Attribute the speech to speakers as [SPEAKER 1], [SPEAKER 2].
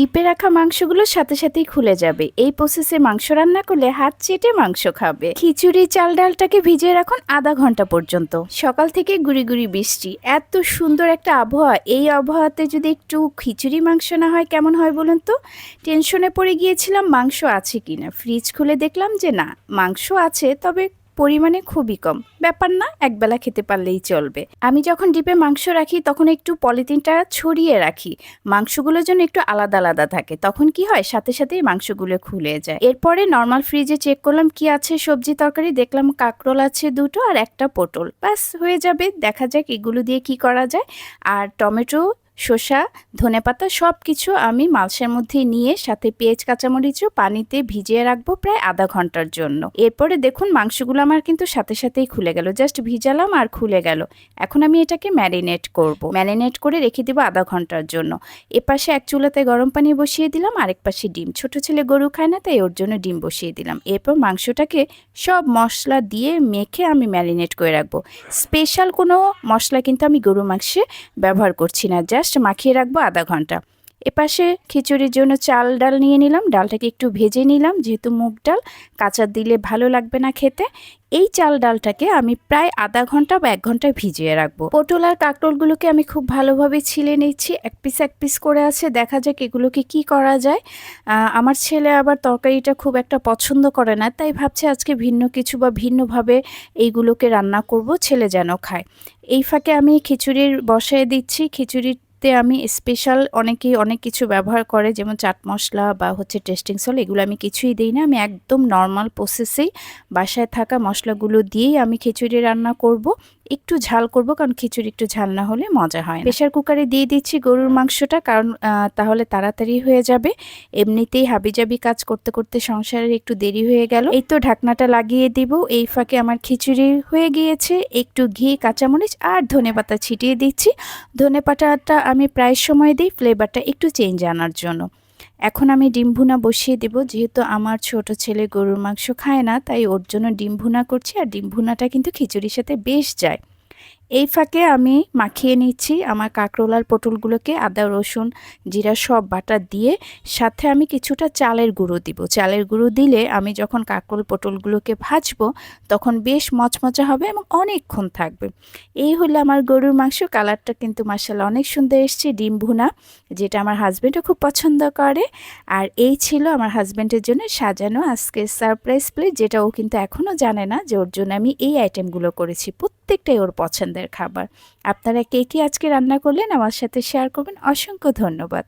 [SPEAKER 1] ডিপে রাখা মাংসগুলো সাথে সাথেই খুলে যাবে। এই প্রসেসে মাংস রান্না করলে হাত চেটে মাংস খাবে। খিচুড়ি, চাল ডালটাকে ভিজিয়ে রাখুন আধা ঘণ্টা পর্যন্ত। সকাল থেকে গুড়ি গুড়ি বৃষ্টি। এত সুন্দর একটা আবহাওয়া। এই আবহাওয়াতে যদি একটু খিচুড়ি, মাংস না হয় কেমন হয় বলুন তো? টেনশনে পড়ে গিয়েছিলাম মাংস আছে কিনা। ফ্রিজ খুলে দেখলাম যে না, মাংস আছে, তবে পরিমাণে খুবই কম। ব্যাপার না, একবেলা খেতে পারলেই চলবে। আমি যখন ডিপে মাংস রাখি, তখন একটু পলিথিনটা ছড়িয়ে রাখি। মাংসগুলোর জন্য একটু আলাদা আলাদা থাকে। তখন কি হয়, সাথে সাথেই মাংসগুলো খুলে যায়। এরপরে নর্মাল ফ্রিজে চেক করলাম, কি আছে সবজি তরকারি। দেখলাম কাঁকরোল আছে দুটো আর একটা পটল। ব্যাস, হয়ে যাবে। দেখা যাক এগুলো দিয়ে কি করা যায়। আর টমেটো শসা, ধনেপাতা সব কিছু আমি মালসের মধ্যে নিয়ে সাথে পেঁয়াজ, কাঁচামরিচও পানিতে ভিজিয়ে রাখব প্রায় আধা ঘণ্টার জন্য। এরপরে দেখুন মাংসগুলো আমার কিন্তু সাথে সাথেই খুলে গেল। জাস্ট ভিজালাম আর খুলে গেল। এখন আমি এটাকে ম্যারিনেট করব। ম্যারিনেট করে রেখে দেবো আধা ঘণ্টার জন্য। এপাশে এক চুলাতে গরম পানি বসিয়ে দিলাম, আরেক পাশে ডিম। ছোট ছেলে গরু খায় না, তাই ওর জন্য ডিম বসিয়ে দিলাম। এরপর মাংসটাকে সব মশলা দিয়ে মেখে আমি ম্যারিনেট করে রাখব। স্পেশাল কোনো মশলা কিন্তু আমি গরু মাংসে ব্যবহার করছি না। জাস্ট মাখিয়ে রাখব আধা ঘণ্টা। এপাশে খিচুড়ির জন্য চাল ডাল নিয়ে নিলাম, ডালটাকে একটু ভেজে নিলাম, যেহেতু মুগ ডাল, কাঁচা দিলে ভালো লাগবে না খেতে। এই চাল ডালটাকে আমি প্রায় আধা ঘণ্টা বা এক ঘণ্টা ভিজিয়ে রাখব। পটল আর কাঁকরোলগুলোকে আমি খুব ভালোভাবে ছিলে নিচ্ছি, এক পিস এক পিস করে আছে, দেখা যাক এগুলোকে কি করা যায়। আমার ছেলে আবার তরকারিটা খুব একটা পছন্দ করে না, তাই ভাবছে আজকে ভিন্ন কিছু বা ভিন্নভাবে এইগুলোকে রান্না করব, ছেলে যেন খায়। এই ফাঁকে আমি খিচুড়ির বসায় দিচ্ছি, খিচুড়ির তে আমি স্পেশাল অনেকেই অনেক কিছু ব্যবহার করে, যেমন চাট মশলা বা হচ্ছে টেস্টিং সল এগুলো আমি কিছুই দিই না। আমি একদম নর্মাল প্রসেসেই বাসায় থাকা মশলাগুলো দিয়েই আমি খিচুড়ি রান্না করব। একটু ঝাল করব, কারণ খিচুড়ি একটু ঝাল না হলে মজা হয় প্রেশার কুকারে দিয়ে দিচ্ছি গরুর মাংসটা, কারণ তাহলে তাড়াতাড়ি হয়ে যাবে। এমনিতেই হাবিজাবি কাজ করতে করতে সংসারের একটু দেরি হয়ে গেল। এই তো ঢাকনাটা লাগিয়ে দিব। এই ফাঁকে আমার খিচুড়ি হয়ে গিয়েছে। একটু ঘি, কাঁচামরিচ আর ধনেপাতা ছিটিয়ে দিচ্ছি। ধনেপাতাটা আমি প্রায় সময় দিই ফ্লেভারটা একটু চেঞ্জ আনার জন্য। এখন আমি ডিম ভুনা বসিয়ে দেব। যেহেতু আমার ছোট ছেলে গরুর মাংস খায় না, তাই ওর জন্য ডিম ভুনা করছি। আর ডিম ভুনাটা কিন্তু খিচুড়ির সাথে বেশ যায়। এই ফাঁকে আমি মাখিয়ে নিচ্ছি আমার কাঁকরোল আর পটলগুলোকে, আদা, রসুন, জিরা সব বাটা দিয়ে। সাথে আমি কিছুটা চালের গুঁড়ো দিব। চালের গুঁড়ো দিলে আমি যখন কাঁকরোল পটলগুলোকে ভাজবো, তখন বেশ মচমচা হবে এবং অনেকক্ষণ থাকবে। এই হলো আমার গরুর মাংস। কালারটা কিন্তু মার্শাল্লাহ অনেক সুন্দর এসছে, ডিম ভুনা, যেটা আমার হাজব্যান্ডও খুব পছন্দ করে। আর এই ছিল আমার হাজব্যান্ডের জন্য সাজানো আজকে সারপ্রাইজ প্লেট যেটা ও কিন্তু এখনও জানে না যে ওর জন্য আমি এই আইটেমগুলো করেছি। প্রত্যেকটাই ওর পছন্দের খাবার। আপনারা কে কি আজকে রান্না করলেন? আমার সাথে শেয়ার করবেন। অসংখ্য ধন্যবাদ।